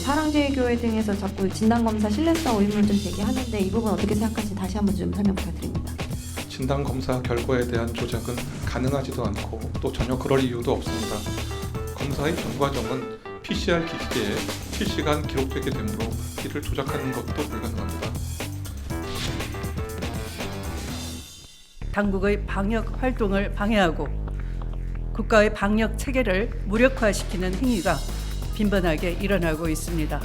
사랑제일교회 등에서 자꾸 진단검사 신뢰성 의문을 좀 제기하는데 이 부분 어떻게 생각하시는지 다시 한번 좀 설명 부탁드립니다. 진단 검사 결과에 대한 조작은 가능하지도 않고 또 전혀 그럴 이유도 없습니다. 검사의 전 과정은 PCR 기기에 실시간 기록되게 되므로 이를 조작하는 것도 불가능합니다. 당국의 방역 활동을 방해하고 국가의 방역 체계를 무력화시키는 행위가 빈번하게 일어나고 있습니다.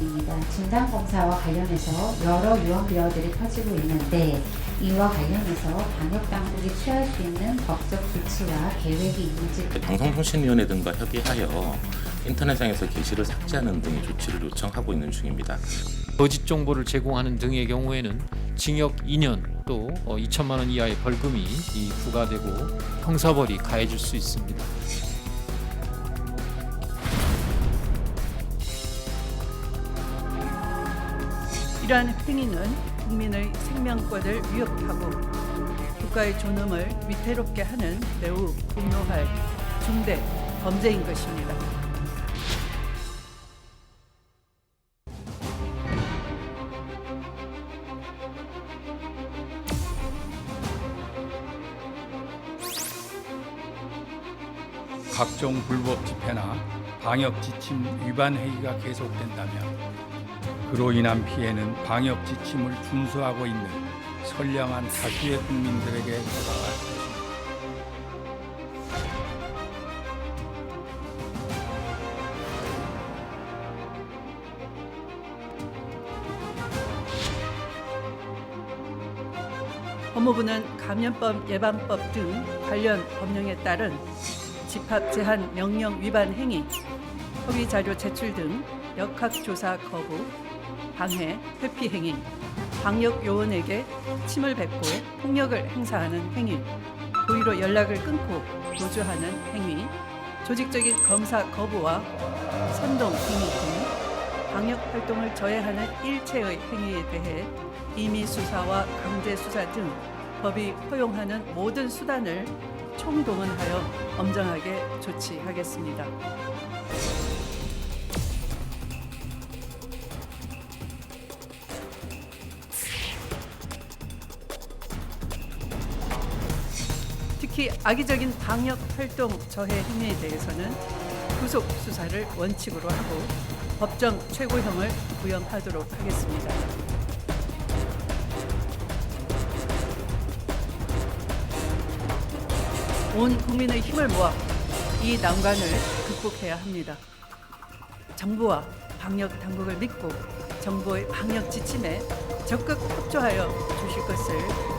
입니다. 진단 검사와 관련해서 여러 유언 비어들이 퍼지고 있는데 이와 관련해서 방역 당국이 취할 수 있는 법적 조치와 계획이 있는지 방송통신위원회 등과 협의하여 인터넷상에서 게시를 삭제하는 등의 조치를 요청하고 있는 중입니다. 거짓 정보를 제공하는 등의 경우에는 징역 2년 또 2천만 원 이하의 벌금이 이 부과되고 형사벌이 가해질 수 있습니다. 이러한 행위는 국민의 생명권을 위협하고 국가의 존엄을 위태롭게 하는 매우 분노할 중대 범죄인 것입니다. 각종 불법 집회나 방역 지침 위반 행위가 계속된다면 그로 인한 피해는 방역 지침을 준수하고 있는 선량한 다수의 국민들에게 돌아갈 것입니다. 법무부는 감염법 예방법 등 관련 법령에 따른 집합 제한 명령 위반 행위, 허위 자료 제출 등 역학조사 거부, 방해, 회피 행위, 방역 요원에게 침을 뱉고 폭력을 행사하는 행위, 고의로 연락을 끊고 도주하는 행위, 조직적인 검사 거부와 선동 행위 등 방역 활동을 저해하는 일체의 행위에 대해 임의 수사와 강제 수사 등 법이 허용하는 모든 수단을 총동원하여 엄정하게 조치하겠습니다. 특히 악의적인 방역 활동 저해 행위에 대해서는 구속 수사를 원칙으로 하고 법정 최고형을 구형하도록 하겠습니다. 온 국민의 힘을 모아 이 난관을 극복해야 합니다. 정부와 방역 당국을 믿고 정부의 방역 지침에 적극 협조하여 주실 것을.